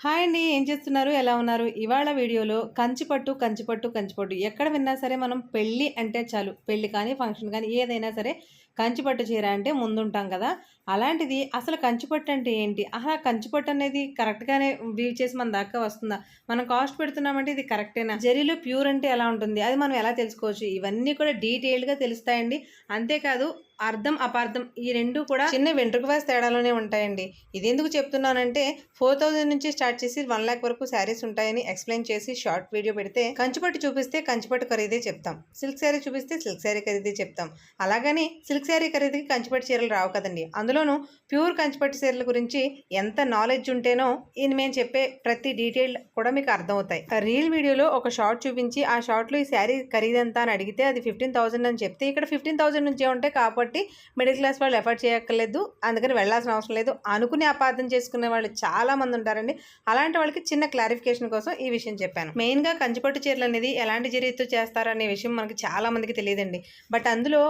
Hi అండి ఏం చేస్తున్నారు? ఎలా ఉన్నారు? ఇవాళ వీడియోలో కంచిపట్టు కంచిపట్టు కంచిపట్టు ఎక్కడ విన్నా సరే మనం పెళ్ళి అంటే చాలు. పెళ్ళి కానీ ఫంక్షన్ కానీ ఏదైనా సరే కంచిపట్టు చీర అంటే ముందుంటాం కదా. అలాంటిది అసలు కంచిపట్టు అంటే ఏంటి? అసలు కంచిపట్టు అనేది కరెక్ట్గానే వీవ్ చేసి మన దాకా వస్తుందా? మనం కాస్ట్ పెడుతున్నామంటే ఇది కరెక్టేనా జరీలో ప్యూర్ అంటే ఎలా ఉంటుంది? అది మనం ఎలా తెలుసుకోవచ్చు? ఇవన్నీ కూడా డీటెయిల్డ్గా తెలుస్తాయండి. అంతేకాదు అర్థం అపార్థం ఈ రెండు కూడా చిన్న వెంట్రుక వాసి తేడాలోనే ఉంటాయండి. ఇది ఎందుకు చెప్తున్నానంటే ఫోర్ థౌజండ్ నుంచి స్టార్ట్ చేసి వన్ ల్యాక్ వరకు శారీస్ ఉంటాయని ఎక్స్ప్లెయిన్ చేసి షార్ట్ వీడియో పెడితే కంచిపట్టు చూపిస్తే కంచిపట్టు ఖరీదే చెప్తాం. సిల్క్ శారీ చూపిస్తే సిల్క్ శారీ ఖరీదే చెప్తాం. అలాగని సిల్క్ శారీ ఖరీదుకి కంచిపట్టు చీరలు రావు కదండి. అందులోనూ ప్యూర్ కంచిపట్టు చీరల గురించి ఎంత నాలెడ్జ్ ఉంటేనో ఇది మేము చెప్పే ప్రతి డీటెయిల్ కూడా మీకు అర్థమవుతాయి. రీల్ వీడియోలో ఒక షార్ట్ చూపించి ఆ షార్ట్లో ఈ శారీ ఖరీదంతా అని అడిగితే అది ఫిఫ్టీన్ థౌసండ్ అని చెప్తే ఇక్కడ ఫిఫ్టీన్ థౌసండ్ నుంచే ఉంటాయి కాబట్టి మిడిల్ క్లాస్ వాళ్ళు ఎఫర్ట్ చేయక్కర్లేదు అందుకని వెళ్ళాల్సిన అవసరం లేదు అనుకుని అపార్థం చేసుకునే వాళ్ళు చాలామంది ఉంటారండి. అలాంటి వాళ్ళకి చిన్న క్లారిఫికేషన్ కోసం ఈ విషయం చెప్పాను. మెయిన్గా కంచిపట్టు చీరలు అనేది ఎలాంటి జరీతో చేస్తారనే విషయం మనకి చాలామందికి తెలియదండి. బట్ అందులో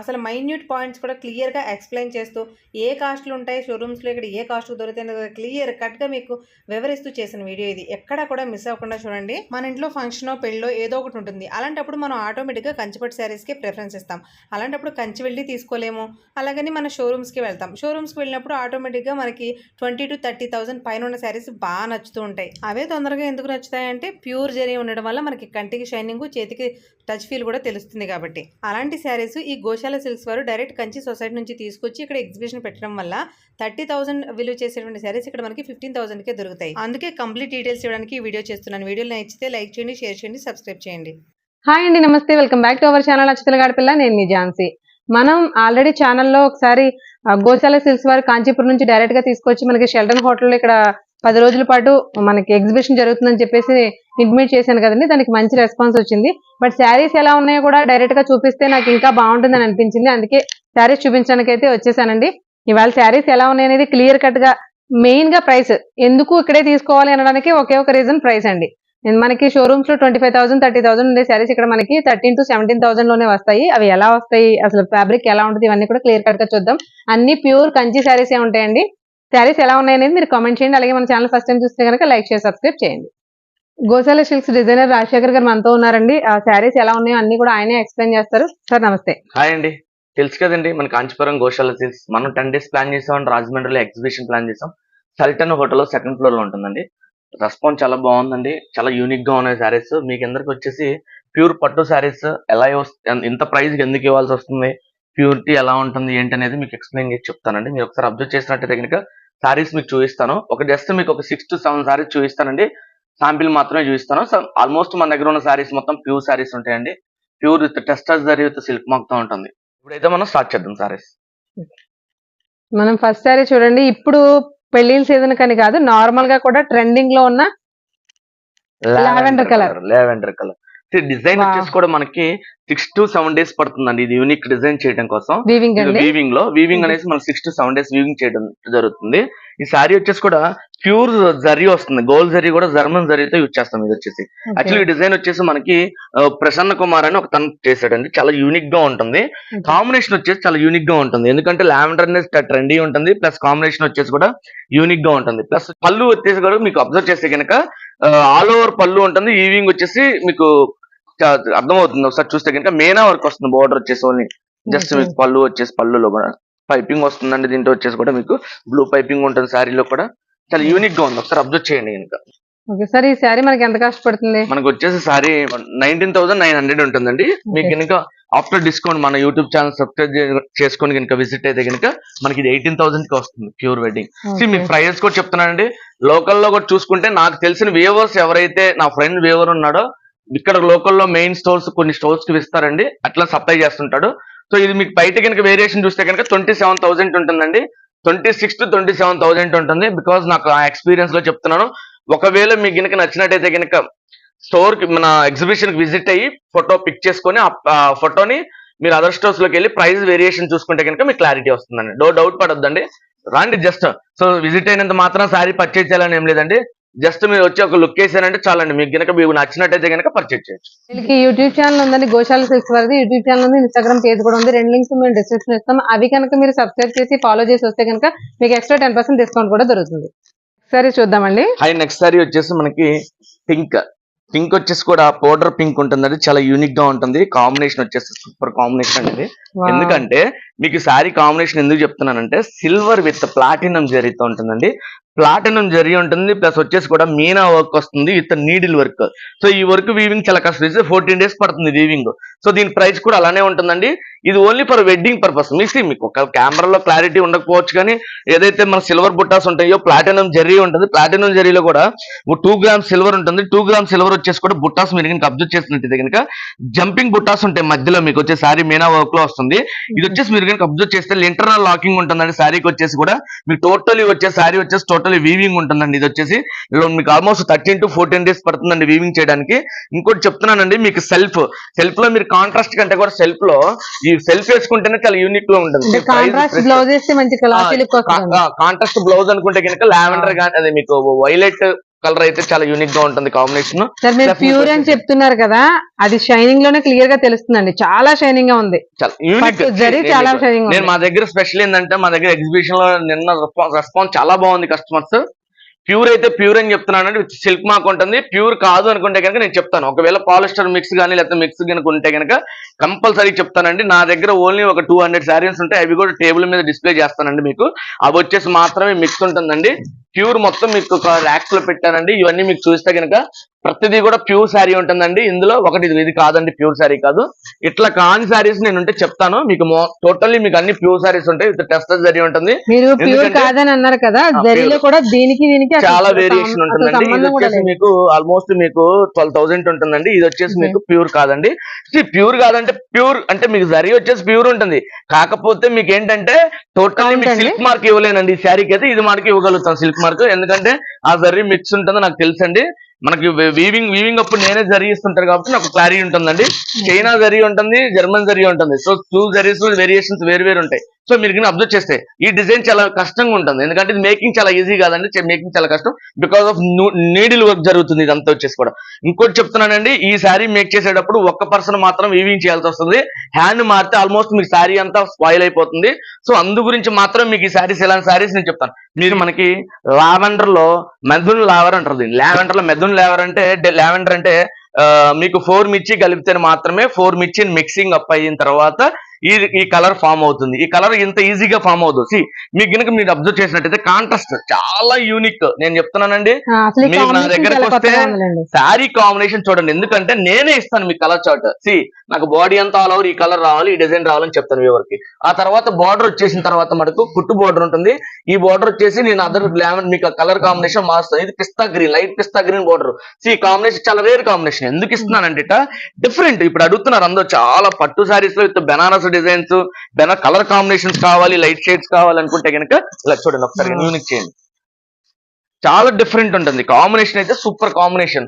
అసలు మైన్యూట్ పాయింట్స్ కూడా క్లియర్గా ఎక్స్ప్లెయిన్ చేస్తూ ఏ కాస్ట్ కాస్ట్లు ఉంటాయి షోరూమ్స్లో ఇక్కడ ఏ కాస్ట్ దొరుకుతాయి క్లియర్ కట్గా మీకు వివరిస్తూ చేసిన వీడియో ఇది. ఎక్కడా కూడా మిస్ అవ్వకుండా చూడండి. మన ఇంట్లో ఫంక్షనో పెళ్ళో ఏదో ఒకటి ఉంటుంది. అలాంటప్పుడు మనం ఆటోమేటిక్గా కంచిపట్టు శారీస్కి ప్రిఫరెన్స్ ఇస్తాం. అలాంటప్పుడు కంచి వెళ్ళి తీసుకోలేము. అలాగని మన షోరూమ్స్కి వెళ్తాం. షోరూమ్స్కి వెళ్ళినప్పుడు ఆటోమేటిక్గా మనకి ట్వంటీ టు థర్టీ థౌసండ్ పైన ఉన్న శారీస్ బాగా నచ్చుతూ ఉంటాయి. అవే తొందరగా ఎందుకు నచ్చుతాయంటే ప్యూర్ జరీ ఉండడం వల్ల మనకి కంటికి షైనింగ్ చేతికి టచ్ ఫీల్ కూడా తెలుస్తుంది కాబట్టి. అలాంటి శారీస్ ఈ గోశాల సిల్క్స్ వారు డైరెక్ట్ కంచి సొసైటీ నుంచి తీసుకొచ్చి ఇక్కడ ఎగ్జిబిషన్ పెట్టడం వల్ల థర్టీ థౌసండ్ విలువ చేసేటువంటి శారీస్ ఇక్కడ మనకి ఫిఫ్టీన్ థౌసండ్కే దొరుకుతాయి. అందుకే కంప్లీట్ డీటెయిల్స్ ఇవ్వడానికి వీడియో చేస్తున్నాను. వీడియో నచ్చితే లైక్ చేయండి షేర్ చేయండి సబ్స్క్రైబ్ చేయండి. హాయ్ అండి నమస్తే. Welcome back to our channel అచ్చితల గాడిపిల్ల. నేను మీ ఝాన్సీ. మనం ఆల్రెడీ ఛానల్లో ఒకసారి గోశాల సిల్క్స్ వారు కాంచీపురం నుంచి డైరెక్ట్గా తీసుకొచ్చి మనకి షెల్టన్ హోటల్లో ఇక్కడ పది రోజుల పాటు మనకి ఎగ్జిబిషన్ జరుగుతుందని చెప్పేసి ఇంటిమేట్ చేశాను కదండి దానికి మంచి రెస్పాన్స్ వచ్చింది. బట్ శారీస్ ఎలా ఉన్నాయో కూడా డైరెక్ట్గా చూపిస్తే నాకు ఇంకా బాగుంటుందని అనిపించింది. అందుకే శారీస్ చూపించడానికి అయితే వచ్చేసానండి. ఇవాళ శారీస్ ఎలా ఉన్నాయనేది క్లియర్ కట్గా మెయిన్గా ప్రైస్ ఎందుకు ఇక్కడే తీసుకోవాలి అనడానికి ఒకే ఒక రీజన్ ప్రైస్ అండి. మనకి షోరూమ్స్లో twenty five thousand thirty thousand ఉండే శారీస్ ఇక్కడ మనకి థర్టీన్ టు సెవెంటీన్ థౌసండ్లోనే వస్తాయి. అవి ఎలా వస్తాయి అసలు ఫ్యాబ్రిక్ ఎలా ఉంటుంది ఇవన్నీ కూడా క్లియర్ కట్గా చూద్దాం. అన్ని ప్యూర్ కంచి శారీస్ ఏ ఉంటాయండి. శారీస్ ఎలా ఉన్నాయనేది మీరు కామెంట్ చేయండి. అలాగే మన ఛానల్ ఫస్ట్ టైం చూస్తే కనుక లైక్ చేసి సబ్స్క్రైబ్ చేయండి. గోశాల సిల్క్స్ డిజైనర్ రాజశేఖర్ గారు మనతో ఉన్నారండి. ఆ శారీస్ ఎలా ఉన్నాయో అన్ని కూడా ఆయనే ఎక్స్ప్లెయిన్ చేస్తారు. సార్ నమస్తే. హాయ్ అండి. తెలుసు కదండి మన కాంచీపురం గోశాల సిల్క్స్. మనం టెన్ డేస్ ప్లాన్ చేసాం రాజమండ్రిలో ఎగ్జిబిషన్ ప్లాన్ చేసాం. సల్టన్ హోటల్ సెకండ్ ఫ్లోర్లో ఉంటుందండి. రెస్పాన్స్ చాలా బాగుందండి. చాలా యూనిక్గా ఉన్నాయి శారీస్. మీకు అందరికి వచ్చేసి ప్యూర్ పట్టు శారీస్ ఎలా ఇంత ప్రైస్ ఎందుకు ఇవ్వాల్సి వస్తుంది? ప్యూరిటీ ఎలా ఉంటుంది? ఏంటి అనేది మీకు ఎక్స్ప్లెయిన్ చేసి చెప్తానండి. మీరు ఒకసారి అబ్జర్వ్ చేసినట్టయితే కనుక శారీస్ మీకు చూపిస్తాను. ఒక జస్ట్ మీకు ఒక సిక్స్ టు సెవెన్ శారీస్ చూపిస్తానండి. శాంపిల్ మాత్రమే చూపిస్తాను. ఆల్మోస్ట్ మన దగ్గర ఉన్న శారీస్ మొత్తం ప్యూర్ శారీస్ ఉంటాయండి. Pure with testers zari with silk మొత్తం ఉంటుంది. ఇప్పుడైతే మనం స్టార్ట్ చేద్దాం సారీస్. మనం ఫస్ట్ శారీ చూడండి. ఇప్పుడు పెళ్ళిళ్ళ సీజన్ కని కాదు నార్మల్గా కూడా ట్రెండింగ్లో ఉన్న Lavender colour. Lavender colour design. వచ్చేసి కూడా మనకి సిక్స్ టు సెవెన్ డేస్ పడుతుందండి. ఇది యూనిక్ డిజైన్ చేయడం కోసం. వీవింగ్లో. Weaving Mhm. అనేసి మనకి six to seven days weaving చేయడం జరుగుతుంది. ఈ సారీ వచ్చేసి కూడా ప్యూర్ జరీ వస్తుంది. గోల్డ్ జరీ కూడా జర్మన్ జరీతో యూజ్ చేస్తాం ఇది వచ్చేసి. యాక్చువల్లీ డిజైన్ వచ్చేసి మనకి ప్రసన్న కుమార్ అని ఒక తను చేశాడండి. చాలా యూనిక్గా ఉంటుంది. కాంబినేషన్ వచ్చేసి చాలా యూనిక్గా ఉంటుంది. ఎందుకంటే లావెండర్ అనేది ట్రెండీ ఉంటుంది. ప్లస్ కాంబినేషన్ వచ్చేసి కూడా యూనిక్గా ఉంటుంది. ప్లస్ పళ్ళు వచ్చేసి కూడా మీకు అబ్జర్వ్ చేస్తే కనుక ఆల్ ఓవర్ పళ్ళు ఉంటుంది. ఈవింగ్ వచ్చేసి మీకు అర్థమవుతుంది. ఒకసారి చూస్తే కనుక మేనా వర్క్ వస్తుంది. బోర్డర్ వచ్చేసి ఓన్లీ జస్ట్. మీకు పళ్ళు వచ్చేసి పళ్ళులో కూడా. పైపింగ్ వస్తుందండి దీంట్లో వచ్చేసి కూడా మీకు. బ్లూ పైపింగ్ ఉంటుంది శారీలో కూడా. చాలా యూనిక్గా ఉంది. ఒకసారి అబ్జర్వ్ చేయండి కనుక. ఓకే సార్ ఈ శారీ మనకి ఎంత కాస్ట్ పడుతుంది? మనకు వచ్చేసి sari nineteen thousand nine hundred ఉంటుందండి. మీకు. కనుక ఆఫ్టర్ డిస్కౌంట్ మన యూట్యూబ్ ఛానల్ సబ్స్క్రైబ్ చేసుకొని కనుక విజిట్ అయితే కనుక మనకి ఇది ఎయిటీన్ థౌసండ్కి వస్తుంది ప్యూర్ వెడ్డింగ్ See, మీకు ప్రైజెస్ కూడా చెప్తున్నానండి లోకల్లో కూడా చూసుకుంటే నాకు తెలిసిన వేవర్స్ ఎవరైతే నా ఫ్రెండ్ వేవర్ ఉన్నాడో ఇక్కడ లోకల్లో మెయిన్ స్టోర్స్ కొన్ని స్టోర్స్కి ఇస్తారండి అట్లా సప్లై చేస్తుంటాడు. సో ఇది మీకు బయట కనుక వేరియేషన్ చూస్తే కనుక ట్వంటీ సెవెన్ థౌసండ్ ఉంటుందండి. Twenty six to twenty seven thousand ఉంటుంది. బికాస్ నాకు ఆ ఎక్స్పీరియన్స్లో చెప్తున్నాను. ఒకవేళ మీకు కనుక నచ్చినట్టయితే కనుక స్టోర్కి మన ఎగ్జిబిషన్కి విజిట్ అయ్యి ఫోటో పిక్ చేసుకొని ఆ ఫోటోని మీరు అదర్ స్టోర్స్లోకి వెళ్ళి ప్రైస్ వేరియేషన్ చూసుకుంటే కనుక మీకు క్లారిటీ వస్తుందండి. డో డౌట్ పడొద్దండి. రాండి జస్ట్ సో విజిట్ అయినంత మాత్రం శారీ పర్చేజ్ చేయాలని ఏం లేదండి. జస్ట్ మీరు వచ్చి ఒక లుక్ వేసారంటే చాలండి. మీకు కనుక మీకు నచ్చినట్టయితే కనుక పర్చేజ్ చేయొచ్చు. వీళ్ళకి యూట్యూబ్ ఛానల్ ఉందండి గోశాల సిల్క్స్ వారిది. యూట్యూబ్ ఛానల్ ఉంది ఇన్స్టాగ్రామ్ పేజ్ కూడా ఉంది. రెండు లింక్స్ మేము డిస్క్రిప్షన్ ఇస్తాం. అవి కనుక మీరు సబ్స్క్రైబ్ చేసి ఫాలో చేసి వస్తే కనుక మీకు ఎక్స్ట్రా టెన్ పర్సెంట్ డిస్కౌంట్ కూడా దొరుకుతుంది. సారీ చూద్దామండి. హై నెక్స్ట్ సారీ వచ్చేసి మనకి పింక్ పింక్ వచ్చేసి కూడా పౌడర్ పింక్ ఉంటుందండి. చాలా యూనిక్గా ఉంటుంది. కాంబినేషన్ వచ్చేసి సూపర్ కాంబినేషన్ అనేది Wow. ఎందుకంటే మీకు శారీ కాంబినేషన్ ఎందుకు చెప్తున్నానంటే సిల్వర్ విత్ ప్లాటినం జరీతో ఉంటుందండి. ప్లాటినం జరీ ఉంటుంది ప్లస్ వచ్చేసి కూడా మీనా వర్క్ వస్తుంది విత్ నీడిల్ వర్క్ సో ఈ వర్క్ వీవింగ్ చాలా కష్టం. ఫోర్టీన్ డేస్ పడుతుంది వీవింగ్ సో దీని ప్రైస్ కూడా అలానే ఉంటుందండి. ఇది ఓన్లీ ఫర్ వెడ్డింగ్ పర్పస్ మీకు మీకు ఒక కెమెరాలో క్లారిటీ ఉండకపోవచ్చు కానీ ఏదైతే మన సిల్వర్ బుట్టాస్ ఉంటాయో ప్లాటినం జరీ ఉంటుంది. ప్లాటినం జరీలో కూడా టూ గ్రామ్ సిల్వర్ ఉంటుంది. టూ గ్రామ్ సిల్వర్ వచ్చేసి కూడా బుట్టాస్ మీరు కనుక అబ్జర్వ్ చేసినట్టయితే కనుక జంపింగ్ బుట్టాస్ ఉంటాయి మధ్యలో మీకు. వచ్చే శారీ మీనా వర్క్లో వస్తుంది. ఇది వచ్చేసి మీరు కనుక అబ్జర్వ్ చేస్తే ఇంటర్నల్ లాకింగ్ ఉంటుందండి. శారీకి వచ్చేసి కూడా మీకు టోటలీ వచ్చే శారీ వచ్చేసి టోటలీ వీవింగ్ ఉంటుందండి. ఇది వచ్చేసి మీకు almost thirteen to fourteen days పడుతుందండి వీవింగ్ చేయడానికి. ఇంకోటి చెప్తున్నానండి మీకు సెల్ఫ్ సెల్ఫ్లో మీరు కాంట్రాస్ట్ కంటే కూడా సెల్ఫ్లో ఈ సెల్ఫ్ వేసుకుంటేనే చాలా యూనిక్గా ఉంటుంది. కాంట్రాస్ట్ బ్లౌజ్ కాంట్రాస్ట్ అనుకుంటే కనుక లావెండర్ కానీ అదే మీకు వైలెట్ కలర్ అయితే చాలా యూనిక్గా ఉంటుంది కాంబినేషన్ సార్ మీరు Definitely ప్యూర్ అని చెప్తున్నారు కదా అది షైనింగ్లోనే క్లియర్గా తెలుస్తుందండి. చాలా షైనింగ్గా ఉంది. చాలా షైనింగ్ నేను మా దగ్గర స్పెషల్ ఏంటంటే మా దగ్గర ఎగ్జిబిషన్లో నిన్న రెస్పాన్స్ చాలా బాగుంది కస్టమర్స్ ప్యూర్ అయితే ప్యూర్ అని చెప్తున్నానండి విత్ సిల్క్ మార్క్ ఉంటుంది. ప్యూర్ కాదు అనుకుంటే కనుక నేను చెప్తాను. ఒకవేళ పాలిస్టర్ మిక్స్ కానీ లేకపోతే మిక్స్ కనుక ఉంటే కనుక కంపల్సరీ చెప్తానండి. నా దగ్గర ఓన్లీ ఒక టూ హండ్రెడ్ శారీస్ ఉంటాయి. అవి కూడా టేబుల్ మీద డిస్ప్లే చేస్తానండి మీకు. అవి వచ్చేసి మాత్రమే మిక్స్ ఉంటుందండి. ప్యూర్ మొత్తం మీకు ఒక ర్యాక్స్లో పెట్టానండి. ఇవన్నీ మీకు చూస్తే కనుక ప్రతిదీ కూడా ప్యూర్ శారీ ఉంటుందండి. ఇందులో ఒకటి ఇది కాదండి ప్యూర్ శారీ కాదు. ఇట్లా కాని శారీస్ నేను ఉంటే చెప్తాను. మీకు టోటల్లీ మీకు అన్ని ప్యూర్ శారీస్ ఉంటాయి. విత్ టెస్ట్ జరీ ఉంటుంది. మీరు ప్యూర్ ఎందుకంటే- కాదని అన్నారు కదా ఆ, జరీలో కూడా దీనికి దీనికి అసలు చాలా వేరియేషన్ ఉంటుందండి. ఇది వచ్చేసి. మీకు ఆల్మోస్ట్ మీకు ట్వెల్వ్ థౌసండ్ ఉంటుందండి. ఇది వచ్చేసి. మీకు ప్యూర్ కాదండి. ప్యూర్ కాదంటే ప్యూర్ అంటే మీకు జరీ వచ్చేసి ప్యూర్ ఉంటుంది. కాకపోతే మీకు ఏంటంటే టోటల్లీ మీకు. సిల్క్ మార్క్ ఇవ్వలేనండి. ఈ శారీకి అయితే ఇది మనకి ఇవ్వగలుగుతాం సిల్క్ మార్క్ ఎందుకంటే ఆ జరీ మిక్స్ ఉంటుందో నాకు తెలుసండి. మనకి వీవింగ్ వీవింగ్ అప్పుడు నేనే జరిగిస్తుంటారు కాబట్టి నాకు క్లారిటీ ఉంటుందండి. చైనా జరిగి ఉంటుంది జర్మన్ జరిగి ఉంటుంది. సో టూ జరీస్ వేరియేషన్స్ వేరు వేరు ఉంటాయి. సో మీరు కానీ అబ్జర్వ్ చేస్తే ఈ డిజైన్ చాలా కష్టంగా ఉంటుంది. ఎందుకంటే ఇది మేకింగ్ చాలా ఈజీ కాదండి. మేకింగ్ చాలా కష్టం. బికాస్ ఆఫ్ నీడిల్ వర్క్ జరుగుతుంది ఇదంతా వచ్చేసి కూడా. ఇంకోటి చెప్తున్నానండి ఈ శారీ మేక్ చేసేటప్పుడు ఒక్క పర్సన్ మాత్రం వీవింగ్ చేయాల్సి వస్తుంది. హ్యాండ్ మారితే ఆల్మోస్ట్ మీకు శారీ అంతా స్పాయిల్ అయిపోతుంది. సో అందు గురించి మాత్రం మీకు ఈ శారీస్ ఇలాంటి శారీస్ నేను చెప్తాను. మీరు మనకి లావెండర్లో మెదూన్ లావర్ అంటారు లావెండర్లో మెదన్ లావర్ అంటే లావెండర్ అంటే మీకు ఫోర్ మిర్చి కలిపితే మాత్రమే ఫోర్ మిర్చి మిక్సింగ్ అప్ అయిన తర్వాత ఈ ఈ కలర్ ఫామ్ అవుతుంది. ఈ కలర్ ఇంత ఈజీగా ఫామ్ అవుతుంది See, మీకు గనుక మీరు అబ్జర్వ్ చేసినట్టయితే కాంట్రాస్ట్ చాలా యూనిక్ నేను చెప్తున్నానండి. మీరు నా దగ్గరకు వస్తే శారీ కాంబినేషన్ చూడండి. ఎందుకంటే నేనే ఇస్తాను మీ కలర్ చార్ట్ సి నాకు బాడీ అంతా ఆల్ ఓవర్ ఈ కలర్ రావాలి ఈ డిజైన్ రావాలని చెప్తాను ఎవరికి ఆ తర్వాత బార్డర్ వచ్చేసిన తర్వాత మనకు కుట్టు బార్డర్ ఉంటుంది. ఈ బార్డర్ వచ్చేసి నేను అదర్ లెమన్ మీకు కలర్ కాంబినేషన్ మారుస్తాను. ఇది pista green light pista green border C combination చాలా రేర్ కాంబినేషన్ ఎందుకు ఇస్తున్నానంటే డిఫరెంట్ ఇప్పుడు అడుగుతున్నారు అందరూ చాలా పట్టు శారీస్లో విత్ బెనారస్ డిజైన్స్ బెనా కలర్ కాంబినేషన్స్ కావాలి లైట్ షేడ్స్ కావాలి అనుకుంటే కనుక ఇలా చూడండి ఒకసారి Hmm. యూనిక్ చేయండి. చాలా డిఫరెంట్ ఉంటుంది. కాంబినేషన్ అయితే సూపర్ కాంబినేషన్.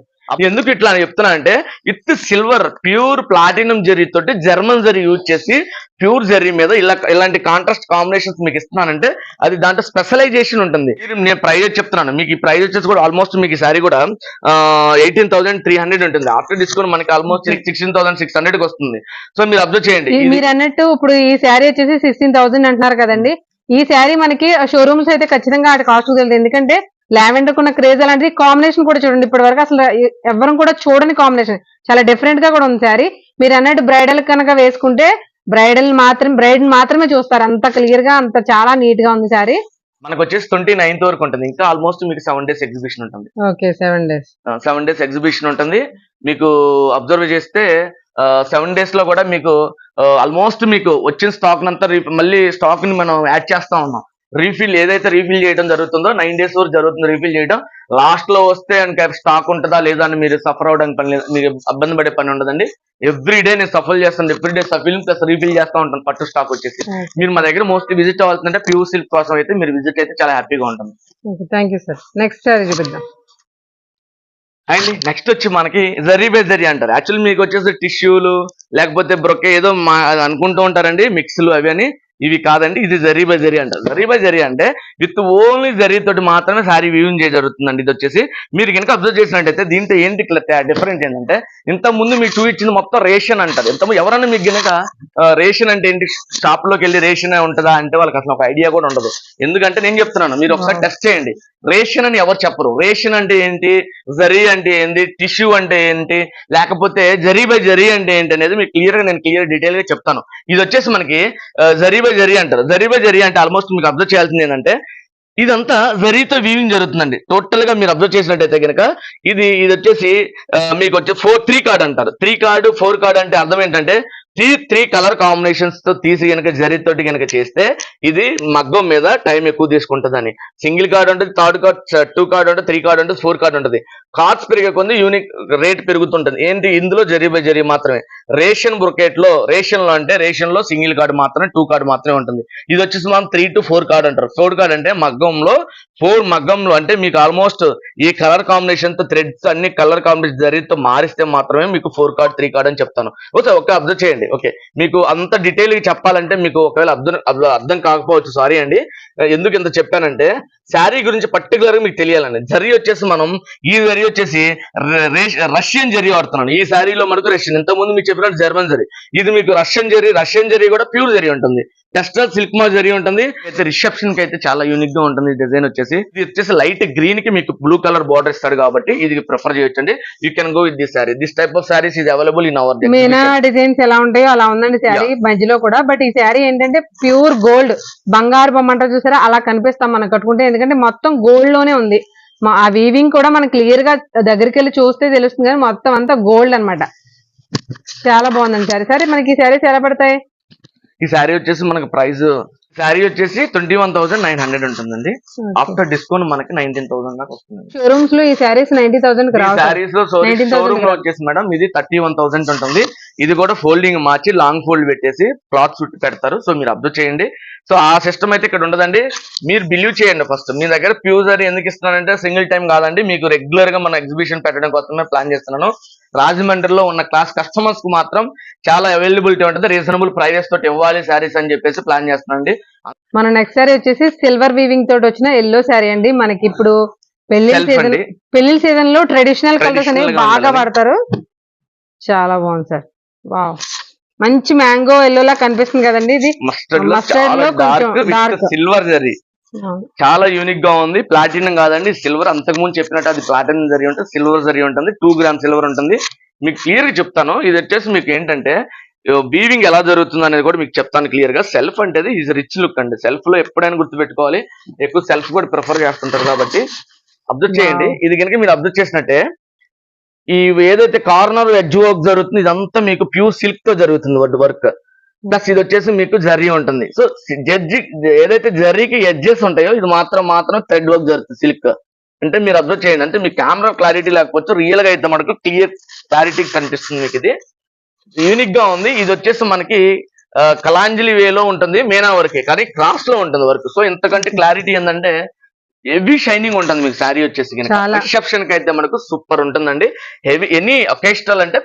ఎందుకు ఇట్లా చెప్తున్నా అంటే with silver pure platinum zari తోటి జర్మన్ జరీ యూజ్ చేసి ప్యూర్ జరీ మీద ఇలా ఇలాంటి కాంట్రాస్ట్ కాంబినేషన్స్ మీకు ఇస్తున్నానంటే అది దాంట్లో స్పెషలైజేషన్ ఉంటుంది. మీరు నేను ప్రైస్ చెప్తున్నాను. మీకు ఈ ప్రైస్ వచ్చేసి కూడా ఆల్మోస్ట్ మీకు ఈ సారీ కూడా ఎయిటీన్ థౌసండ్ త్రీ హండ్రెడ్ ఉంటుంది. ఆఫ్టర్ డిస్కౌంట్ మనకి ఆల్మోస్ట్ సిక్స్టీన్ థౌసండ్ సిక్స్ హండ్రెడ్కి వస్తుంది. సో మీరు అబ్జర్వ్ చేయండి. మీరు అన్నట్టు ఇప్పుడు ఈ శారీ వచ్చేసి సిక్స్టీన్ థౌసండ్ అంటున్నారు కదండి. ఈ శారీ మనకి షోరూమ్స్ అయితే ఖచ్చితంగా వాటి కాస్ట్ తెలియదు ఎందుకంటే లావెండర్ ఉన్న క్రేజ్ అలాంటిది కాంబినేషన్ కూడా చూడండి. ఇప్పటి వరకు అసలు ఎ- ఎవ్వరం కూడా చూడని కాంబినేషన్. చాలా డిఫరెంట్గా కూడా ఉంది శారీ. మీరు అన్నట్టు బ్రైడల్ కనుక వేసుకుంటే బ్రైడల్ మాత్రం బ్రైడ్ మాత్రమే చూస్తారు. అంత క్లియర్గా అంత చాలా నీట్గా ఉంది శారీ. మనకు వచ్చేసి ట్వంటీ నైన్త్ వరకు ఉంటుంది. ఇంకా ఆల్మోస్ట్ మీకు సెవెన్ డేస్ ఎగ్జిబిషన్ ఉంటుంది. Okay seven days seven days exhibition ఉంటుంది. మీకు అబ్జర్వ్ చేస్తే సెవెన్ డేస్లో కూడా మీకు ఆల్మోస్ట్ మీకు వచ్చిన స్టాక్ అంతా re- మళ్ళీ స్టాక్ని మనం యాడ్ చేస్తా ఉన్నాం. రీఫిల్ ఏదైతే రీఫిల్ చేయడం జరుగుతుందో నైన్ డేస్ వరకు జరుగుతుంది రీఫిల్ చేయడం లాస్ట్లో వస్తే ఇంకా స్టాక్ ఉంటుందా లేదా అని మీరు సఫర్ అవడానికి పని లేదు మీరు ఇబ్బంది పడే పని ఉండదండి. ఎవ్రీ డే నేను సఫల్ చేస్తాను every day shuffle plus refill చేస్తా ఉంటాను పట్టు స్టాక్ వచ్చేసి. మీరు మా దగ్గర మోస్ట్లీ విజిట్ అవ్వాల్సిందంటే ప్యూర్ సిల్క్ కోసం అయితే మీరు విజిట్ అయితే చాలా హ్యాపీగా ఉంటుంది థ్యాంక్ యూ సార్ నెక్స్ట్ చూపిద్దాం. అండ్ నెక్స్ట్ వచ్చి మనకి జరీ బై జరీ అంటారు. యాక్చువల్లీ మీకు వచ్చేసి టిష్యూలు లేకపోతే బ్రొకే ఏదో మా అది అనుకుంటూ ఉంటారండి మిక్స్లు అవి అని. ఇవి కాదండి ఇది జరీ బై జరీ అంటారు జరీ బై జరీ అంటే విత్ ఓన్లీ జరీ తోటి మాత్రమే సారీ వీవింగ్ చేయ జరుగుతుందండి. ఇది వచ్చేసి మీరు కనుక అబ్జర్వ్ చేసినట్టయితే దీంతో ఏంటి డిఫరెన్స్ ఏంటంటే ఇంత ముందు మీకు చూపించింది మొత్తం రేషన్ అంటారు ఇంత ఎవరన్నా మీకు గనక రేషన్ అంటే ఏంటి? షాప్లోకి వెళ్ళి రేషన్ ఉంటుందా అంటే వాళ్ళకి అసలు ఒక ఐడియా కూడా ఉండదు. ఎందుకంటే నేను చెప్తున్నాను మీరు ఒకసారి టెస్ట్ చేయండి. రేషన్ అని ఎవరు చెప్పరు. రేషన్ అంటే ఏంటి? జరీ అంటే ఏంటి? టిష్యూ అంటే ఏంటి? లేకపోతే జరీ బై జరీ అంటే ఏంటి అనేది మీకు క్లియర్గా నేను క్లియర్ డీటెయిల్గా చెప్తాను. ఇది వచ్చేసి మనకి జరీ బై జరీ అంటారు. జరీ బై జరీ అంటే ఆల్మోస్ట్ మీకు అబ్జర్వ్ చేయాల్సింది ఏంటంటే ఇదంతా జరీతో వీవింగ్ జరుగుతుందండి. టోటల్గా మీరు అబ్జర్వ్ చేసినట్టయితే కనుక ఇది ఇది వచ్చేసి మీకు వచ్చే ఫోర్ త్రీ కార్డ్ అంటారు. త్రీ కార్డు ఫోర్ కార్డ్ అంటే అర్థం ఏంటంటే త్రీ త్రీ కలర్ కాంబినేషన్స్తో తీసి గనక జరితోటి కనుక చేస్తే ఇది మగ్గం మీద టైం ఎక్కువ తీసుకుంటుందని సింగిల్ కార్డ్ ఉంటుంది థర్డ్ కార్డ్ టూ కార్డ్ ఉంటుంది త్రీ కార్డ్ ఉంటుంది ఫోర్ కార్డ్ ఉంటుంది. కార్డ్స్ పెరిగే కొంది యూనిక్ రేట్ పెరుగుతుంటుంది. ఏంటి? ఇందులో జరీ బై జరీ మాత్రమే. రేషన్ బ్రొకెట్ రేషన్లో అంటే రేషన్లో సింగిల్ కార్డు మాత్రమే టూ కార్డ్ మాత్రమే ఉంటుంది. ఇది వచ్చేసి మనం త్రీ టు ఫోర్ కార్డ్ అంటారు. ఫోర్ కార్డ్ అంటే మగ్గంలో ఫోర్ మగ్గంలో అంటే మీకు ఆల్మోస్ట్ ఈ కలర్ కాంబినేషన్తో థ్రెడ్స్ అన్ని కలర్ కాంబినేషన్ జరీతో మారిస్తే మాత్రమే మీకు ఫోర్ కార్డ్ త్రీ కార్డ్ అని చెప్తాను. ఓకే ఓకే అబ్జర్వ్ చేయండి. ఓకే మీకు అంత డీటెయిల్గా చెప్పాలంటే మీకు ఒకవేళ అర్థం- అర్థం కాకపోవచ్చు. సారీ అండి. ఎందుకు ఇంత చెప్పానంటే శారీ గురించి పర్టికులర్గా మీకు తెలియాలండి. జరీ వచ్చేసి మనం ఈ జరీ వచ్చేసి రష్యన్ జరీ వాడుతున్నాను. ఈ శారీలో మనకు రష్యన్. ఇంతకుముందు మీకు చెప్పినట్టు జర్మన్ జరీ. ఇది మీకు రష్యన్ జరీ రష్యన్ జరీ కూడా ప్యూర్ జరీ ఉంటుంది. టెస్టల్ సిల్క్ మా జరీ ఉంటుంది. అయితే రిసెప్షన్కి అయితే చాలా యూనిక్గా ఉంటుంది డిజైన్ వచ్చేసి. ఇది వచ్చేసి లైట్ గ్రీన్కి మీకు బ్లూ కలర్ బార్డర్ ఇస్తాడు కాబట్టి ఇది ప్రిఫర్ చేయొచ్చండి. You can go with this sari this type of saris ఇది available in our meena designs ఎలా ఉంటాయో అలా ఉందండి శారీ మధ్యలో కూడా. బట్ ఈ శారీ ఏంటంటే ప్యూర్ గోల్డ్ బంగారు బొమ్మ అంటారు చూసారా? అలా కనిపిస్తాం. మనం కట్టుకుంటే ఎందుకంటే మొత్తం గోల్డ్లోనే ఉంది. ఆ వీవింగ్ కూడా మనకి క్లియర్గా దగ్గరికి వెళ్ళి చూస్తే తెలుస్తుంది కానీ మొత్తం అంతా గోల్డ్ అన్నమాట. చాలా బాగుందండి శారీ సరే మనకి ఈ శారీస్ ఎలా పడతాయి? ఈ శారీ వచ్చేసి మనకి ప్రైస్ శారీ వచ్చేసి twenty one thousand nine hundred ఉంటుందండి ఆఫ్టర్ డిస్కౌంట్ మనకి నైన్టీన్ థౌసండ్ దాకా వస్తుంది షోరూమ్స్లో ఈ శారీస్ నైన్టీ థౌసండ్ శారీస్లో 19,000 షోరూమ్లో వచ్చేసి మేడం ఇది థర్టీ వన్ థౌసండ్ ఉంటుంది. ఇది కూడా ఫోల్డింగ్ మార్చి లాంగ్ ఫోల్డ్ పెట్టేసి క్లాత్ చుట్టి పెడతారు సో మీరు అబ్జర్వ్ చేయండి. సో ఆ సిస్టమ్ అయితే ఇక్కడ ఉండదండి. మీరు బిలీవ్ చేయండి ఫస్ట్. మీ దగ్గర ప్యూజర్ ఎందుకు ఇస్తున్నానంటే సింగిల్ టైం కాదండి. మీకు రెగ్యులర్గా మన ఎగ్జిబిషన్ పెట్టడం కోసమే ప్లాన్ చేస్తున్నాను. రాజమండ్రిలో ఉన్న క్లాస్ కస్టమర్స్కు మాత్రం చాలా అవైలబిలిటీ ఉంటుంది. రీజనబుల్ ప్రైజెస్ తోటి ఇవ్వాలి శారీస్ అని చెప్పేసి ప్లాన్ చేస్తున్నానండి. మన నెక్స్ట్ శారీ వచ్చేసి సిల్వర్ వీవింగ్ తోటి వచ్చిన ఎల్లో శారీ అండి. మనకి ఇప్పుడు పెళ్ళి సీజన్ పెళ్ళి సీజన్లో ట్రెడిషనల్ కలర్స్ అనేవి బాగా. పడతారు చాలా బాగుంది సార్. వావ్. మంచి మ్యాంగో ఎల్లో లా కనిపిస్తుంది కదండి ఇది. మస్టర్డ్లో చాలా కొంచెం డార్క్ సిల్వర్ జరీ. చాలా యూనిక్గా ఉంది. ప్లాటినం కాదండి సిల్వర్ అంతకు ముందు చెప్పినట్టు అది ప్లాటినం జరి ఉంటుంది సిల్వర్ జరి ఉంటుంది టూ గ్రామ్ సిల్వర్ ఉంటుంది. మీకు క్లియర్గా చెప్తాను. ఇది వచ్చేసి మీకు ఏంటంటే బీవింగ్ ఎలా జరుగుతుంది అనేది కూడా మీకు చెప్తాను క్లియర్గా. సెల్ఫ్ అంటే ఇది రిచ్ లుక్ అండి. సెల్ఫ్లో ఎప్పుడైనా గుర్తుపెట్టుకోవాలి. ఎక్కువ సెల్ఫ్ కూడా ప్రిఫర్ చేస్తుంటారు కాబట్టి. అబ్జర్వ్ చేయండి. ఇది కనుక మీరు అబ్జర్వ్ చేసినట్టే ఈ ఏదైతే కార్నర్ ఎడ్జ్ వర్క్ జరుగుతుంది ఇదంతా మీకు ప్యూర్ సిల్క్తో జరుగుతుంది వర్క్ ప్లస్ ఇది వచ్చేసి మీకు జర్రీ ఉంటుంది. సో జడ్జి ఏదైతే జర్రీకి ఎడ్జెస్ ఉంటాయో ఇది మాత్రం మాత్రం థ్రెడ్ వర్క్ జరుగుతుంది సిల్క్ అంటే మీరు అబ్జర్వ్ చేయండి. అంటే మీ కెమెరా క్లారిటీ లేకపోతే రియల్గా అయితే మనకు క్లియర్ క్లారిటీ కనిపిస్తుంది మీకు ఇది. యూనిక్గా ఉంది. ఇది వచ్చేసి మనకి ఆ, కలాంజలి వేలో ఉంటుంది మేనా వరకే కానీ క్రాస్లో ఉంటుంది వర్క్ సో ఇంతకంటే క్లారిటీ ఏంటంటే హెవీ షైనింగ్ ఉంటుంది మీకు శారీ వచ్చేసి. రిసెప్షన్కి అయితే మనకు సూపర్ ఉంటుందండి. హెవీ ఎనీ ఒకేషనల్ అంటే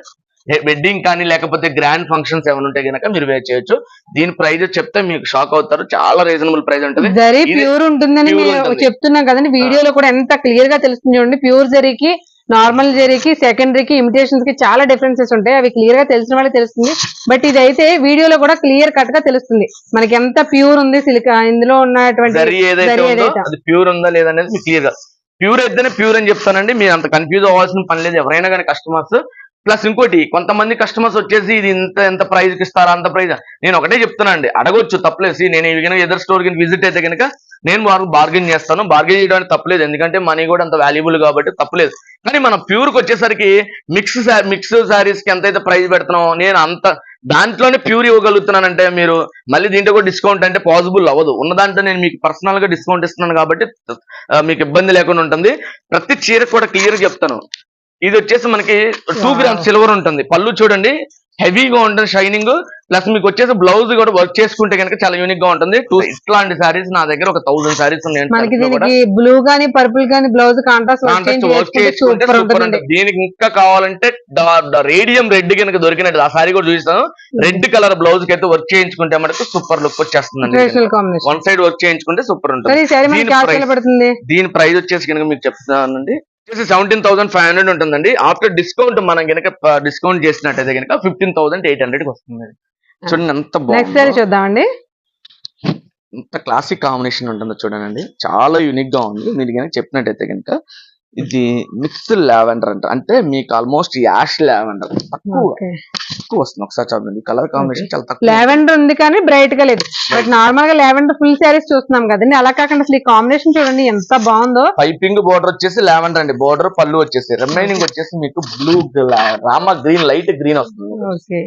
వెడ్డింగ్ కానీ లేకపోతే గ్రాండ్ ఫంక్షన్స్ ఏమైనా ఉంటే గనక మీరు వేర్ చేయొచ్చు. దీని ప్రైస్ చెప్తే మీకు షాక్ అవుతారు. చాలా రీజనబుల్ ప్రైస్ ఉంటుంది. జరీ ప్యూర్ ఉంటుందని. చెప్తున్నాం కదండి. వీడియోలో కూడా ఎంత క్లియర్గా తెలుస్తుంది చూడండి. ప్యూర్ జరీకి నార్మల్ జరీకి సెకండరీకి ఇమిటేషన్స్కి చాలా డిఫరెన్సెస్ ఉంటాయి. అవి క్లియర్గా తెలిసిన వాళ్ళకి తెలుస్తుంది. బట్ ఇదైతే వీడియోలో కూడా క్లియర్ కట్గా తెలుస్తుంది. మనకి ఎంత ప్యూర్ ఉంది సిలికా ఇందులో ఉన్నటువంటి ప్యూర్ ఉందా లేదా క్లియర్గా. ప్యూర్ అయితేనే ప్యూర్ అని చెప్తానండి. మీరు అంత కన్ఫ్యూజ్ అవ్వాల్సిన పని లేదు. ఎవరైనా కానీ కస్టమర్స్ ప్లస్ ఇంకోటి కొంతమంది కస్టమర్స్ వచ్చేసి ఇది ఇంత ఎంత ప్రైజ్కి ఇస్తారా అంత ప్రైజ్ నేను ఒకటే చెప్తున్నానండి అడగొచ్చు తప్పలేసి నేను ఇవి ఎదర్ స్టోర్ కింద విజిట్ అయితే కనుక నేను వారు బార్గెన్ చేస్తాను. బార్గెన్ చేయడానికి తప్పలేదు ఎందుకంటే మనీ కూడా అంత వాల్యుబుల్ కాబట్టి తప్పలేదు. కానీ మనం ప్యూర్కి వచ్చేసరికి మిక్స్ మిక్స్ శారీస్కి ఎంత అయితే ప్రైస్ పెడుతున్నాం నేను అంత దాంట్లోనే ప్యూర్ ఇవ్వగలుగుతున్నానంటే మీరు మళ్ళీ దీంట్లో కూడా డిస్కౌంట్ అంటే పాసిబుల్ అవ్వదు. ఉన్న దాంట్లో నేను మీకు పర్సనల్గా డిస్కౌంట్ ఇస్తున్నాను కాబట్టి మీకు ఇబ్బంది లేకుండా ఉంటుంది. ప్రతి చీర కూడా క్లియర్ చెప్తాను. ఇది వచ్చేసి మనకి టూ Wow. గ్రామ్ సిల్వర్ ఉంటుంది. పళ్ళు చూడండి హెవీగా ఉంటుంది షైనింగ్ ప్లస్ మీకు వచ్చేసి బ్లౌజ్ కూడా వర్క్ చేసుకుంటే కనుక చాలా యూనిక్గా ఉంటుంది. టూ ఇట్లాంటి సారీస్ నా దగ్గర ఒక థౌసండ్ సారీస్ ఉన్నాయి బ్లూ గానీ పర్పుల్ గానీ బ్లౌజ్ కాంట్రాస్ట్ వర్క్ చేసుకుంటే దీనికి ఇంకా కావాలంటే రేడియం రెడ్ కనుక దొరికినట్టు ఆ సారీ కూడా చూపిస్తాను. రెడ్ కలర్ బ్లౌజ్కి అయితే వర్క్ చేయించుకుంటే మనకు super look combination one side work చేయించుకుంటే సూపర్ ఉంటుంది. దీని ప్రైస్ వచ్చేసి కనుక మీకు చెప్తానండి. వచ్చేసి సెవెంటీన్ థౌసండ్ ఫైవ్ హండ్రెడ్ ఉంటుందండి. ఆఫ్టర్ డిస్కౌంట్ మనం కనుక డిస్కౌంట్ చేసినట్టయితే కనుక ఫిఫ్టీన్ థౌసండ్ ఎయిట్ హండ్రెడ్ వస్తుంది. చూడండి శారీ బాగుంది. చూద్దామండి. ఎంత క్లాసిక్ కాంబినేషన్ ఉంటుందో చూడండి. చాలా యూనిక్గా ఉంది. మీరు కనుక చెప్పినట్టయితే కనుక ఇది మిక్స్ లావెండర్ అంట అంటే మీకు ఆల్మోస్ట్ యాష్ లావెండర్. తక్కువ. తక్కువ వస్తుంది. ఒకసారి చూడండి. కలర్ కాంబినేషన్ చాలా తక్కువ. లావెండర్ ఉంది కానీ బ్రైట్గా లేదు. బట్ నార్మల్గా లావెండర్ ఫుల్ శారీస్ చూస్తున్నాం కదండి. అలా కాకుండా అసలు ఈ కాంబినేషన్ చూడండి ఎంత బాగుందో. పైపింగ్ బోర్డర్ వచ్చేసి లావెండర్ అండి. బోర్డర్ పళ్ళు వచ్చేసి. రిమైనింగ్ వచ్చేసి మీకు blue Rama green light green వస్తుంది.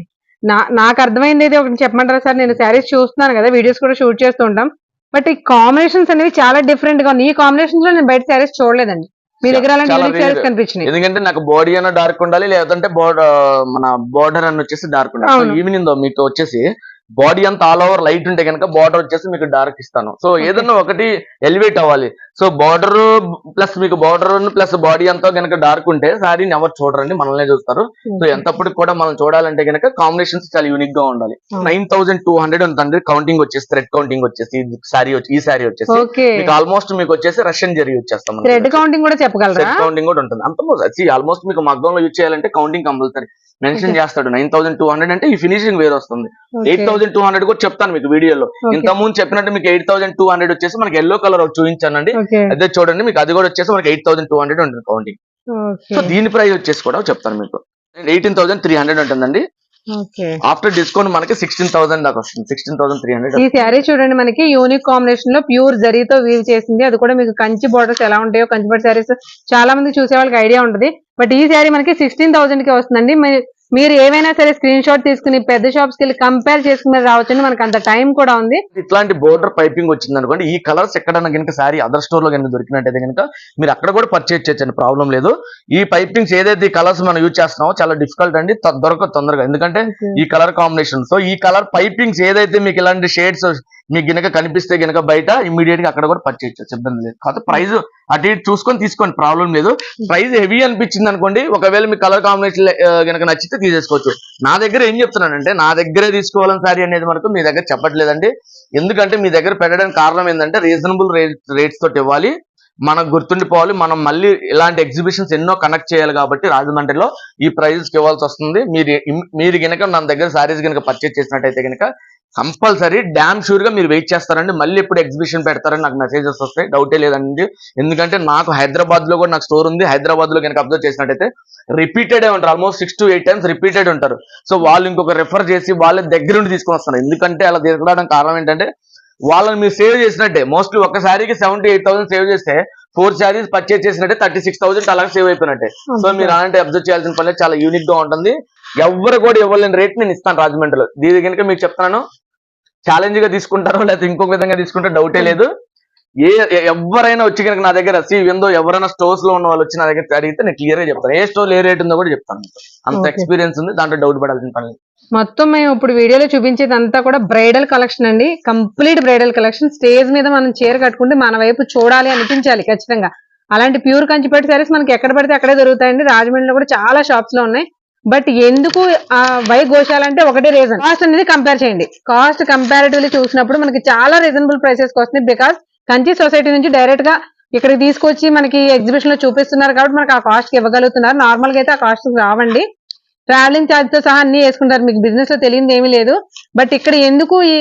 నాకు అర్థమైంది ఇది ఒకటి చెప్పమంటారా సార్? నేను శారీస్ చూస్తున్నాను కదా. వీడియోస్ కూడా షూట్ చేస్తూ ఉంటాం. బట్ ఈ కాంబినేషన్స్ అనేవి చాలా డిఫరెంట్గా ఉన్నాయి. ఈ కాంబినేషన్స్లో నేను బయట శారీస్ చూడలేదండి. మీ దగ్గర. కనిపించినాయి ఎందుకంటే నాకు బాడీ అన్న డార్క్ ఉండాలి లేదంటే మన బోర్డర్ అని వచ్చేసి డార్క్ ఉండాలి. ఈవినింగ్ దో మీకు వచ్చేసి బాడీ అంతా ఆల్ ఓవర్ లైట్ ఉంటే కనుక బార్డర్ వచ్చేసి మీకు డార్క్ ఇస్తాను. సో ఏదన్నా ఒకటి ఎలివేట్ అవ్వాలి. సో బార్డర్ ప్లస్ మీకు బార్డర్ ప్లస్ బాడీ అంతా కనుక డార్క్ ఉంటే సారీని ఎవరు చూడరండి మనల్నే చూస్తారు. సో ఎంతప్పటికి కూడా మనం చూడాలంటే కనుక కాంబినేషన్స్ చాలా యూనిక్గా ఉండాలి. నైన్ థౌసండ్ టూ హండ్రెడ్ ఉందండి కౌంటింగ్ వచ్చేసి థ్రెడ్ కౌంటింగ్ వచ్చేసి సారీ ఈ సారీ వచ్చేసి మీకు ఆల్మోస్ట్ మీకు వచ్చేసి రష్యన్ జరీ వచ్చేస్తాం. థ్రెడ్ కౌంటింగ్ కూడా చెప్పగలరా? కౌంటింగ్ కూడా ఉంటుంది. అంత ఆల్మోస్ట్ మీకు మగ్గంలో యూజ్ చేయాలంటే కౌంటింగ్ కంపల్సరీ మెన్షన్. చేస్తాడు. నైన్ థౌసండ్ టూ హండ్రెడ్ అంటే ఈ ఫినిషింగ్ వేరే వస్తుంది. ఎయిట్ థౌసండ్ టూ హండ్రెడ్ కూడా చెప్తాను మీకు వీడియోలో. ఇంత ముందు చెప్పినట్టు మీకు ఎయిట్ థౌసండ్ టూ హండ్రెడ్ వచ్చేసి మనకి ఎల్లో కలర్ చూపించానండి. అదే చూడండి మీకు అది కూడా వచ్చేసి మనకి ఎయిట్ థౌసండ్ టూ హండ్రెడ్ ఉంటుంది కౌంటింగ్ సో దీని ప్రైస్ వచ్చేసి కూడా చెప్తాను మీకు. ఎయిటీన్ థౌసండ్ త్రీ హండ్రెడ్ ఉంటుందండి. ఆఫ్టర్ డిస్కౌంట్ మనకి సిక్స్టీన్ థౌసండ్ దాకా వస్తుంది. సిక్స్టీన్ థౌసండ్ త్రీ హండ్రెడ్ ఈ శారీ చూడండి మనకి యూనిక్ కాంబినేషన్లో ప్యూర్ జరీతో వీవ్ చేసింది. అది కూడా మీకు కంచి బోర్డర్స్ ఎలా ఉంటాయో కంచిపట్టు శారీస్ చాలా మంది చూసే వాళ్ళకి ఐడియా ఉంటుంది. బట్ ఈ శారీ మనకి సిక్స్టీన్ థౌసండ్కి వస్తుందండి మీరు ఏవైనా సరే స్క్రీన్ షాట్ తీసుకుని పెద్ద షాప్స్కి వెళ్ళి కంపేర్ చేసుకుని రావచ్చండి. మనకి అంత టైం కూడా ఉంది. ఇట్లాంటి బోర్డర్ పైపింగ్ వచ్చింది అనుకోండి ఈ కలర్స్ ఎక్కడైనా కనుక సారీ అదర్ స్టోర్లో కనుక దొరికినట్టయితే కనుక మీరు అక్కడ కూడా పర్చేజ్ చేయొచ్చండి ప్రాబ్లం లేదు. ఈ పైపింగ్స్ ఏదైతే ఈ కలర్స్ మనం యూజ్ చేస్తున్నామో చాలా డిఫికల్ట్ అండి దొరకదు తొందరగా. ఎందుకంటే ఈ కలర్ కాంబినేషన్ సో ఈ కలర్ పైపింగ్స్ ఏదైతే మీకు ఇలాంటి షేడ్స్ మీకు గినక కనిపిస్తే గనక బయట ఇమీడియట్గా అక్కడ కూడా పర్చేజ్ చేయొచ్చు ఇబ్బంది లేదు. కాకపోతే ప్రైస్ అటు ఇటు చూసుకొని తీసుకోండి. ప్రాబ్లం లేదు. ప్రైస్ హెవీ అనిపించింది అనుకోండి ఒకవేళ మీ కలర్ కాంబినేషన్ గనక నచ్చితే తీసేసుకోవచ్చు. నా దగ్గర ఏం చెప్తున్నానంటే నా దగ్గరే తీసుకోవాలని సారీ అనేది మనకు మీ దగ్గర చెప్పట్లేదండి. ఎందుకంటే మీ దగ్గర పెట్టడానికి కారణం ఏంటంటే రీజనబుల్ రేట్స్ తోటి ఇవ్వాలి. మనకు గుర్తుండిపోవాలి. మనం మళ్ళీ ఇలాంటి ఎగ్జిబిషన్స్ ఎన్నో కనెక్ట్ చేయాలి కాబట్టి రాజమండ్రిలో ఈ ప్రైజెస్కి ఇవ్వాల్సి వస్తుంది. మీరు మీరు గనక నా దగ్గర శారీస్ గనక పర్చేజ్ చేసినట్టయితే గనక కంపల్సరీ డ్యామ్ షూర్గా మీరు వెయిట్ చేస్తారండి. మళ్ళీ ఎప్పుడు ఎగ్జిబిషన్ పెడతారని నాకు మెసేజెస్ వస్తాయి. డౌటే లేదండి. ఎందుకంటే నాకు హైదరాబాద్లో కూడా నాకు స్టోర్ ఉంది. హైదరాబాద్లో కనుక అబ్జర్వ్ చేసినట్టయితే రిపీటెడ్ ఉంటారు. Almost six to eight times repeated ఉంటారు. సో వాళ్ళు ఇంకొక రెఫర్ చేసి వాళ్ళ దగ్గర నుండి తీసుకొని వస్తారు ఎందుకంటే అలా తీసుకురావడానికి కారణం ఏంటంటే వాళ్ళని మీరు సేవ్ చేసినట్టే. మోస్ట్లీ ఒక్కసారికి సెవెంటీ ఎయిట్ థౌసండ్ సేవ్ చేస్తే ఫోర్ శారీస్ పర్చేజ్ చేసినట్టే థర్టీ సిక్స్ థౌసండ్ అలాగే సేవ్ అయిపోయినట్టే. సో మీరు అలాంటి అబ్జర్వ్ చేయాల్సిన పని. చాలా యూనిక్గా ఉంటుంది. ఎవరు కూడా ఇవ్వలేని రేట్ నేను ఇస్తాను రాజమండ్రిలో. దీని కనుక మీకు చెప్తాను ఛాలెంజ్గా తీసుకుంటారో లేకపోతే ఇంకొక విధంగా తీసుకుంటే డౌటే లేదు. ఏ ఎవరైనా వచ్చి కనుక నా దగ్గర సి ఏందో ఎవరైనా స్టోర్స్లో ఉన్న వాళ్ళు వచ్చి నా దగ్గర అడిగితే నేను క్లియర్గా చెప్తాను. ఏ స్టోర్ ఏ రేట్ ఉందో కూడా చెప్తాను. అంత. ఎక్స్పీరియన్స్ ఉంది దాంట్లో డౌట్ పడాల్సిన పని. మొత్తం మేము ఇప్పుడు వీడియోలో చూపించేది అంతా కూడా బ్రైడల్ కలెక్షన్ అండి. కంప్లీట్ బ్రైడల్ కలెక్షన్ స్టేజ్ మీద మనం చీర కట్టుకుంటే మన వైపు చూడాలి అనిపించాలి ఖచ్చితంగా. అలాంటి ప్యూర్ కంచిపట్టు సారీస్ మనకి ఎక్కడ పడితే అక్కడే దొరుకుతాయండి. రాజమండ్రిలో కూడా చాలా షాప్స్లో ఉన్నాయి. బట్ ఎందుకు ఆ, వై గోశాల అంటే ఒకటే రీజన్ కాస్ట్ అనేది కంపేర్ చేయండి. కాస్ట్ కంపారిటివ్లీ చూసినప్పుడు మనకి చాలా రీజనబుల్ ప్రైసెస్ వస్తుంది బికాస్ కంచి సొసైటీ నుంచి డైరెక్ట్గా ఇక్కడికి తీసుకొచ్చి మనకి ఎగ్జిబిషన్లో చూపిస్తున్నారు కాబట్టి మనకి ఆ కాస్ట్కి ఇవ్వగలుగుతున్నారు. నార్మల్గా అయితే ఆ కాస్ట్ రావండి. ట్రావెలింగ్ ఛార్జ్తో సహా అన్ని వేసుకుంటారు. మీకు బిజినెస్లో తెలియదు ఏమీ లేదు. బట్ ఇక్కడ ఎందుకు ఈ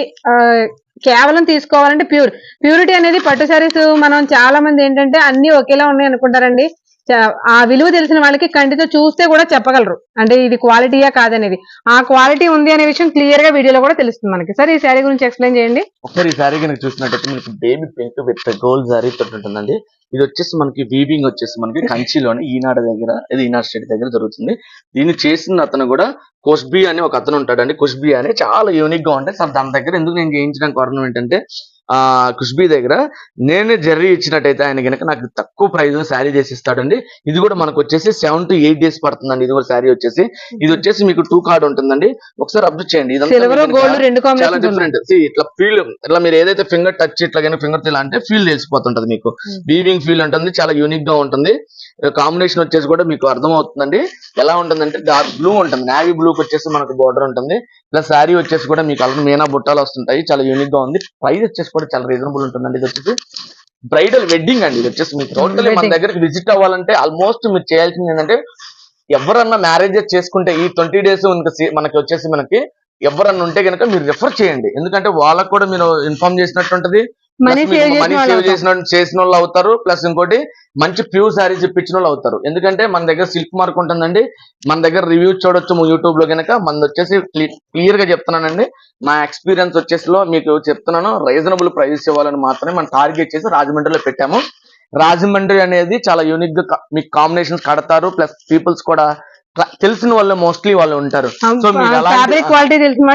కేవలం తీసుకోవాలంటే ప్యూర్ ప్యూరిటీ అనేది పట్టు సారీస్ మనం చాలా మంది ఏంటంటే అన్ని ఒకేలా ఉన్నాయి అనుకుంటారండి. ఆ విలువ తెలిసిన వాళ్ళకి కంటితో చూస్తే కూడా చెప్పగలరు. అంటే ఇది క్వాలిటీయా కాదనేది. ఆ క్వాలిటీ ఉంది అనే విషయం క్లియర్గా వీడియోలో కూడా తెలుస్తుంది మనకి. సరే ఈ శారీ గురించి ఎక్స్ప్లెయిన్ చేయండి. ఒకసారి ఈ శారీ కనుక చూసినట్టయితే మనకి baby pink with gold sari తోటి ఉంటుందండి. ఇది వచ్చేసి మనకి వీవింగ్ వచ్చేసి మనకి కంచిలోని ఈనాడు దగ్గర ఇది ఈనాడు స్టేట్ దగ్గర జరుగుతుంది. దీన్ని చేసిన అతను కూడా కుష్బీ అని ఒక అతను ఉంటాడండి. కుష్బీ అని చాలా యూనిక్గా ఉంటాయి సార్ దాని దగ్గర ఎందుకు నేను చేయించడానికి కారణం ఏంటంటే ఆ కుష్బీ దగ్గర నేనే జర్రీ ఇచ్చినట్టయితే ఆయన గనక నాకు తక్కువ ప్రైస్ శారీ చేసి ఇస్తాడండి. ఇది కూడా మనకు వచ్చేసి సెవెన్ టు ఎయిట్ డేస్ పడుతుందండి. ఇది కూడా శారీ వచ్చేసి. ఇది వచ్చేసి మీకు టూ కార్డ్ ఉంటుందండి. ఒకసారి అబ్జర్వ్ చేయండి. చాలా డిఫరెంట్ ఇట్లా ఫీల్ ఇట్లా మీరు ఏదైతే ఫింగర్ టచ్ ఇట్లా కానీ ఫింగర్ ఇలా అంటే ఫీల్ తెలిసిపోతుంటది మీకు. వీవింగ్ ఫీల్ ఉంటుంది చాలా యూనిక్గా ఉంటుంది. కాంబినేషన్ వచ్చేసి కూడా మీకు అర్థం అవుతుందండి ఎలా ఉంటుందంటే డార్క్ బ్లూ ఉంటుంది. నావీ బ్లూ వచ్చేసి మనకు బోర్డర్ ఉంటుంది. ప్లస్ శారీ వచ్చేసి కూడా మీకు అలా మీనా బుట్టాలు వస్తుంటాయి. చాలా యూనిక్గా ఉంది. ప్రైస్ వచ్చేసి కూడా చాలా రీజనబుల్ ఉంటుందండి ఇది వచ్చేసి. బ్రైడల్ వెడ్డింగ్ అండి ఇది వచ్చేసి. మీకు టోటల్ మన. దగ్గరికి విజిట్ అవ్వాలంటే ఆల్మోస్ట్ మీరు చేయాల్సింది ఏంటంటే ఎవరన్నా మ్యారేజెస్ చేసుకుంటే ఈ ట్వంటీ డేస్ మనకి వచ్చేసి మనకి ఎవరన్నా ఉంటే కనుక మీరు రెఫర్ చేయండి. ఎందుకంటే వాళ్ళకు కూడా మీరు ఇన్ఫార్మ్ చేసినట్టు ఉంటది. మనీ సేవ్ చేసిన చేసిన వాళ్ళు అవుతారు. ప్లస్ ఇంకోటి మంచి ప్యూర్ శారీస్ ఇప్పించిన వాళ్ళు అవుతారు. ఎందుకంటే మన దగ్గర సిల్క్ మార్క్ ఉంటుందండి. మన దగ్గర రివ్యూస్ చూడొచ్చు యూట్యూబ్లో కనుక మన వచ్చేసి క్లియర్గా చెప్తున్నానండి. నా ఎక్స్పీరియన్స్ వచ్చేసి లో మీకు చెప్తున్నాను. రీజనబుల్ ప్రైస్ ఇవ్వాలని మాత్రమే మనం టార్గెట్ చేసి రాజమండ్రిలో పెట్టాము. రాజమండ్రి అనేది చాలా యూనిక్గా మీకు కాంబినేషన్స్ కడతారు. ప్లస్ పీపుల్స్ కూడా తెలిసిన వాళ్ళు మోస్ట్లీ వాళ్ళు ఉంటారు. సో ఫ్యాబ్రిక్ క్వాలిటీ తెలిసిన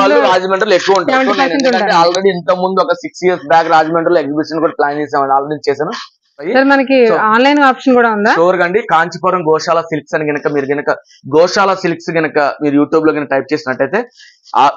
వాళ్ళు రాజమండ్రిలో ఎక్కువ ఉంటారు. 70% ఉంటారు. ఆల్రెడీ ఇంత ముందు ఒక సిక్స్ ఇయర్స్ బ్యాక్ రాజమండ్రిలో ఎగ్జిబిషన్ కూడా ప్లాన్ చేసామని ఆల్రెడీ చేశాను. సార్ మనకి ఆన్లైన్ ఆప్షన్ కూడా ఉందా? అండి కాంచీపురం గోశాల సిల్క్స్ అని గనక మీరు గనక గోశాల సిల్క్స్ గనక మీరు యూట్యూబ్లో గనక టైప్ చేసినట్టయితే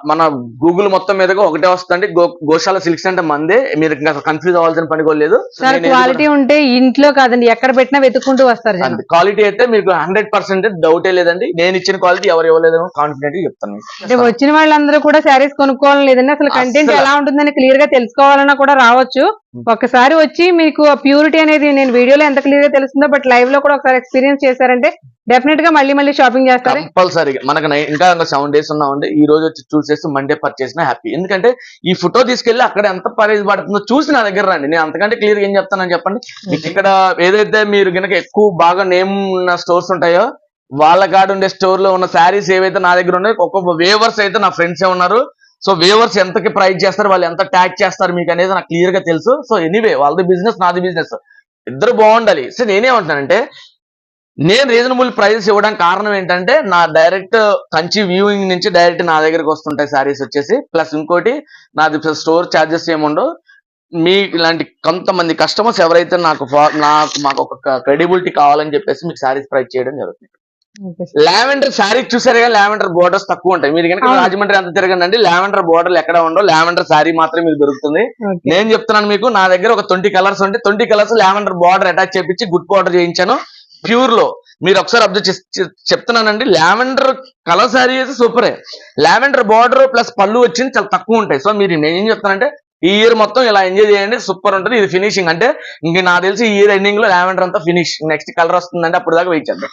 మన గూగుల్ మొత్తం మీదగా ఒకటే వస్తుంది గోశాల సిల్క్స్ అంటే మందే. మీరు కన్ఫ్యూజ్ అవ్వాల్సిన పని లేదు. సార్ క్వాలిటీ ఉంటే ఇంట్లో కాదండి. ఎక్కడ పెట్టినా వెతుక్కుంటూ వస్తారు క్వాలిటీ అయితే మీకు హండ్రెడ్ పర్సెంట్ డౌటే లేదండి. నేను ఇచ్చిన క్వాలిటీ ఎవరు ఇవ్వలేదని కాన్ఫిడెంట్గా చెప్తాను. అంటే వచ్చిన వాళ్ళందరూ కూడా శారీస్ కొనుక్కోవాలని లేదండి. అసలు కంటెంట్. ఎలా ఉంటుందని క్లియర్గా తెలుసుకోవాలన్నా కూడా రావచ్చు. ఒక్కసారి వచ్చి మీకు ప్యూరిటీ అనేది నేను వీడియోలో ఎంత క్లియర్గా తెలుస్తుందో బట్ లైవ్లో కూడా ఒకసారి ఎక్స్పీరియన్స్ చేశారంటే డెఫినెట్గా మళ్ళీ మళ్ళీ షాపింగ్ చేస్తారు? కంపల్సరీగా. మనకు ఇంకా సెవెన్ డేస్ ఉన్నామండి. ఈ రోజు వచ్చి చూసేసి మండే పర్చేస్ హ్యాపీ ఎందుకంటే ఈ ఫోటో తీసుకెళ్ళి అక్కడ ఎంత ప్రైస్ పడుతుందో చూసి నా దగ్గర రండి. నేను అంతకంటే క్లియర్ ఏం చెప్తానని చెప్పండి. మీకు ఇక్కడ ఏదైతే మీరు గనక ఎక్కువ బాగా నేమ్ ఉన్న స్టోర్స్ ఉంటాయో వాళ్ళ కాడ ఉండే స్టోర్లో ఉన్న శారీస్ ఏవైతే నా దగ్గర ఉన్నాయో ఒక్కొక్క వేవర్స్ అయితే నా ఫ్రెండ్స్ ఏ ఉన్నారు. సో వేవర్స్ ఎంతకి ప్రైస్ చేస్తారు వాళ్ళు ఎంత ట్యాగ్ చేస్తారు మీకు అనేది నాకు క్లియర్గా తెలుసు. సో ఎనీవే వాళ్ళది బిజినెస్ నాది బిజినెస్ ఇద్దరు బాగుండాలి. సో నేనేమంటానంటే నేను రీజనబుల్ ప్రైజెస్ ఇవ్వడానికి కారణం ఏంటంటే నా డైరెక్ట్ కంచి వ్యూయింగ్ నుంచి డైరెక్ట్ నా దగ్గరకు వస్తుంటాయి శారీస్ వచ్చేసి. ప్లస్ ఇంకోటి నాది స్టోర్ ఛార్జెస్ ఏముండవు. మీ ఇలాంటి కొంతమంది కస్టమర్స్ ఎవరైతే నాకు నాకు మాకు ఒక క్రెడిబిలిటీ కావాలని చెప్పేసి మీకు శారీస్ ప్రైస్ చేయడం జరుగుతుంది. లావెండర్ శారీ చూసారుగా లావెండర్ బోర్డర్స్ తక్కువ ఉంటాయి. మీరు కనుక. రాజమండ్రి అంత తిరగండి లావెండర్ బోర్డర్లు ఎక్కడ ఉండవు. లావెండర్ శారీ మాత్రమే మీకు దొరుకుతుంది. నేను చెప్తున్నాను మీకు నా దగ్గర ఒక ట్వంటీ కలర్స్ ఉంటే twenty colours lavender border attach చేపించి గుడ్ బార్డర్ చేయించాను. ప్యూర్లో. మీరు ఒకసారి అబ్జర్వ్ చెప్తున్నానండి లావెండర్ కలర్ శారీ అయితే సూపరే లావెండర్ బార్డర్ ప్లస్ పళ్ళు వచ్చింది చాలా తక్కువ ఉంటాయి. సో మీరు నేను ఏం చెప్తానంటే ఈ ఇయర్ మొత్తం ఇలా ఎంజాయ్ చేయండి సూపర్ ఉంటుంది ఇది ఫినిషింగ్ అంటే ఇంక నాకు తెలిసి ఈ ఇయర్ ఎండింగ్లో లావెండర్ అంతా ఫినిష్ నెక్స్ట్ కలర్ వస్తుందంటే అప్పుడు దాకా వెయిట్ చేద్దాం.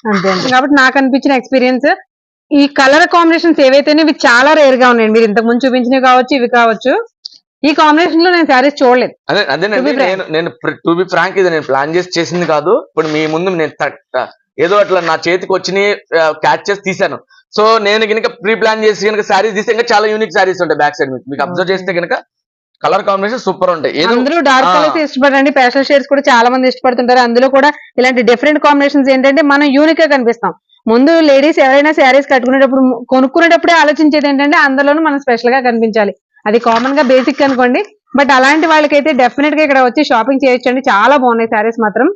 కాబట్టి నాకు అనిపించిన ఎక్స్పీరియన్స్ ఈ కలర్ కాంబినేషన్స్ ఏవైతేనే ఇవి చాలా రేర్గా ఉన్నాయి మీరు ఇంతకు ముందు చూపించినవి కావచ్చు ఇవి కావచ్చు. ఈ కాంబినేషన్లో నేను శారీస్ చూడలేదు. అదే frank. నేను నేను టు బి ఫ్రాంక్ ఇది నేను ప్లాన్ చేసి చేసింది కాదు. ఇప్పుడు మీ ముందు నేను ఏదో అట్లా నా చేతికి వచ్చి క్యాచ్ చేసి తీసాను సో నేను కనుక ప్రీ ప్లాన్ చేసి కనుక శారీస్ తీస్తే ఇంకా చాలా యూనిక్ శారీస్ ఉంటాయి బ్యాక్ సైడ్ మీకు. మీకు అబ్జర్వ్ చేస్తే కనుక కలర్ కాంబినేషన్ సూపర్ ఉంటాయి. అందరూ డార్క్. కలర్స్ ఇష్టపడండి పేస్టల్ షేడ్స్ కూడా చాలా మంది ఇష్టపడుతుంటారు. అందులో కూడా ఇలాంటి డిఫరెంట్ కాంబినేషన్స్ ఏంటంటే మనం యూనిక్గా కనిపిస్తాం. ముందు లేడీస్ ఎవరైనా శారీస్ కట్టుకునేటప్పుడు కొనుక్కునేటప్పుడే ఆలోచించేది ఏంటంటే అందులోనూ మనం స్పెషల్గా కనిపించాలి. అది కామన్గా బేసిక్ అనుకోండి. బట్ అలాంటి వాళ్ళకైతే డెఫినెట్గా ఇక్కడ వచ్చి షాపింగ్ చేయొచ్చండి. చాలా బాగున్నాయి శారీస్ మాత్రం.